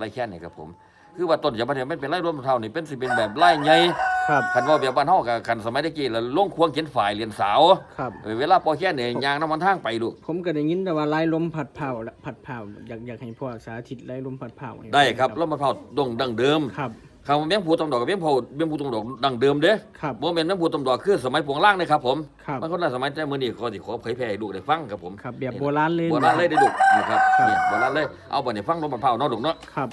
ไร่แค่นี่ครับผม คือว่าต้นจะมาเนี่ยไม่เป็นไร่ร่มเท่านี่เป็นสิเป็นแบบไร่ใหญ่ครับคันว่าแบบบ้านเฮากับคันสมัยตะกี้แล้วล่วงควงเขียนฝ่ายเรียนสาวครับ เออเวลาปอแค่เนี่ยยางน้ำมันทางไปลูกผมก็ได้ยินแต่ว่าไล่ลมผัดเผาละผัดเผาอยากอยากให้พ่อสาธิตไล่ลมผัดเผาให้ได้ครับร่มมะพร้าวดงดังเดิม ครับ คำว่าเมี่ยงผูตำดอกกับเมี่ยงผูเมี่ยงผูตำดอกดังเดิมเด้ครับบ่แม่นเมี่ยงผูตำดอกคือสมัยปวงล่างนะครับผมครับ มันคนละสมัยแต่มื้อนี้ก็สิขอเผยแพร่ให้ลูกได้ฟังครับผมครับแบบโบราณเลย โบราณเลยได้ลูกนี่ครับครับนี่โบราณเลยเอาบัดนี้ฟังลมมะพร้าวเนาะลูกเนาะ ครับ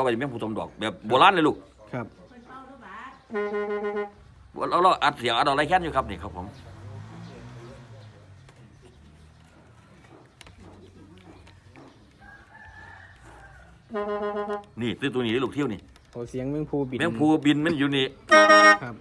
ก็ไปเมี่ยงผูตำดอกแบบโบราณเลยลูกครับเราเราอัดเสียงอัดอะไรแค่นอยู่ครับนี่ครับผมนี่ตื้อตัวนี้ลูกเที่ยวนี่โอเสียงแมงภูบินแมงภูบินมันอยู่นี่ครับ